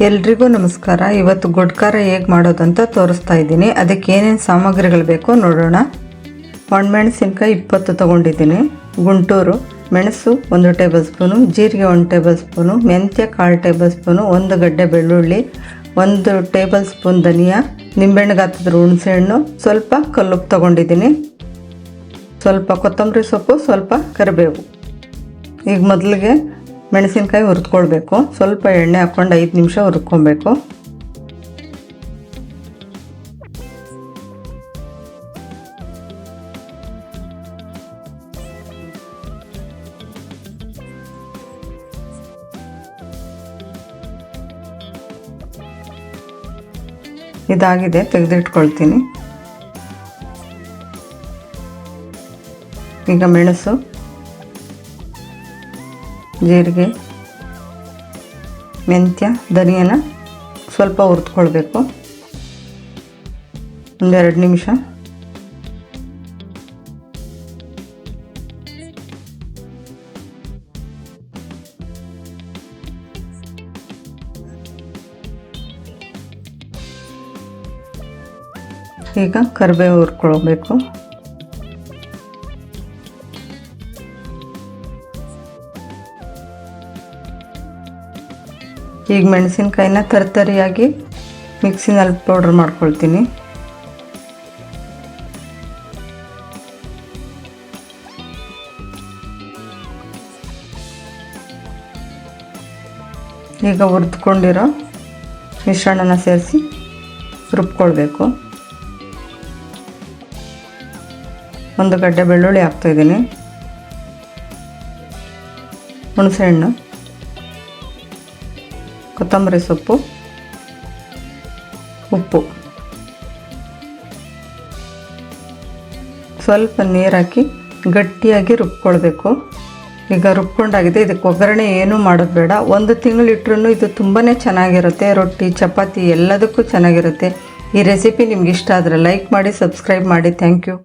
ಎಲ್ರಿಗೂ ನಮಸ್ಕಾರ. ಇವತ್ತು ಗುಡ್ಕಾರ ಹೇಗೆ ಮಾಡೋದಂತ ತೋರಿಸ್ತಾ ಇದ್ದೀನಿ. ಅದಕ್ಕೆ ಏನೇನು ಸಾಮಗ್ರಿಗಳು ಬೇಕೋ ನೋಡೋಣ. ಒಣಮೆಣಸಿನ್ಕಾಯಿ ಇಪ್ಪತ್ತು ತೊಗೊಂಡಿದ್ದೀನಿ. ಗುಂಟೂರು, ಮೆಣಸು ಒಂದು ಟೇಬಲ್ ಸ್ಪೂನು, ಜೀರಿಗೆ ಒಂದು ಟೇಬಲ್ ಸ್ಪೂನು, ಮೆಂತ್ಯ ಕಾಲು ಟೇಬಲ್ ಸ್ಪೂನು, ಒಂದು ಗಡ್ಡೆ ಬೆಳ್ಳುಳ್ಳಿ, ಒಂದು ಟೇಬಲ್ ಸ್ಪೂನ್ ಧನಿಯಾ, ನಿಂಬೆಹಣ್ಣು ಗಾತ್ರದ ಹುಣಸೆಹಣ್ಣು, ಸ್ವಲ್ಪ ಕಲ್ಲು ತೊಗೊಂಡಿದ್ದೀನಿ. ಸ್ವಲ್ಪ ಕೊತ್ತಂಬರಿ ಸೊಪ್ಪು, ಸ್ವಲ್ಪ ಕರಿಬೇವು. ಈಗ ಮೊದಲಿಗೆ ಮೆಣಸಿನ್ಕಾಯಿ ಹುರಿದ್ಕೊಳ್ಬೇಕು. ಸ್ವಲ್ಪ ಎಣ್ಣೆ ಹಾಕ್ಕೊಂಡು ಐದು ನಿಮಿಷ ಹುರ್ಕೊಬೇಕು ಇದಾಗಿದೆ ತೆಗೆದಿಟ್ಕೊಳ್ತೀನಿ. ಈಗ ಮೆಣಸು. ಜೀರಿಗೆ ಮೆಂತ್ಯ ಧನಿಯನ ಸ್ವಲ್ಪ ಹುರಿದ್ಕೊಳ್ಬೇಕು. ಒಂದೆರಡು ನಿಮಿಷ. ಈಗ ಕರಿಬೇವು ಹುರ್ಕೊಳ್ಬೇಕು. ಈಗ ಮೆಣಸಿನ್ಕಾಯಿನ ತರ್ತರಿಯಾಗಿ ಮಿಕ್ಸಿನಲ್ಲಿ ಪೌಡ್ರ್ ಮಾಡ್ಕೊಳ್ತೀನಿ. ಈಗ ಹುರಿದ್ಕೊಂಡಿರೋ ಮಿಶ್ರಣನ ಸೇರಿಸಿ ರುಬ್ಕೊಳ್ಬೇಕು. ಒಂದು ಗಡ್ಡೆ ಬೆಳ್ಳುಳ್ಳಿ ಹಾಕ್ತಾಯಿದ್ದೀನಿ ಹುಣಸೆಹಣ್ಣು. ಕೊತ್ತಂಬರಿ ಸೊಪ್ಪು, ಉಪ್ಪು. ಸ್ವಲ್ಪ ನೀರು ಹಾಕಿ ಗಟ್ಟಿಯಾಗಿ ರುಬ್ಕೊಳ್ಬೇಕು. ಈಗ ರುಬ್ಕೊಂಡಾಗಿದೆ, ಇದಕ್ಕೆ ಒಗ್ಗರಣೆ ಏನೂ ಮಾಡೋದು ಬೇಡ. ಒಂದು ತಿಂಗಳಿಟ್ರೂ ಇದು ತುಂಬಾ ಚೆನ್ನಾಗಿರುತ್ತೆ. ರೊಟ್ಟಿ, ಚಪಾತಿ ಎಲ್ಲದಕ್ಕೂ ಚೆನ್ನಾಗಿರುತ್ತೆ. ಈ ರೆಸಿಪಿ ನಿಮ್ಗೆ ಇಷ್ಟ ಆದರೆ ಲೈಕ್ ಮಾಡಿ, ಸಬ್ಸ್ಕ್ರೈಬ್ ಮಾಡಿ. Thank you.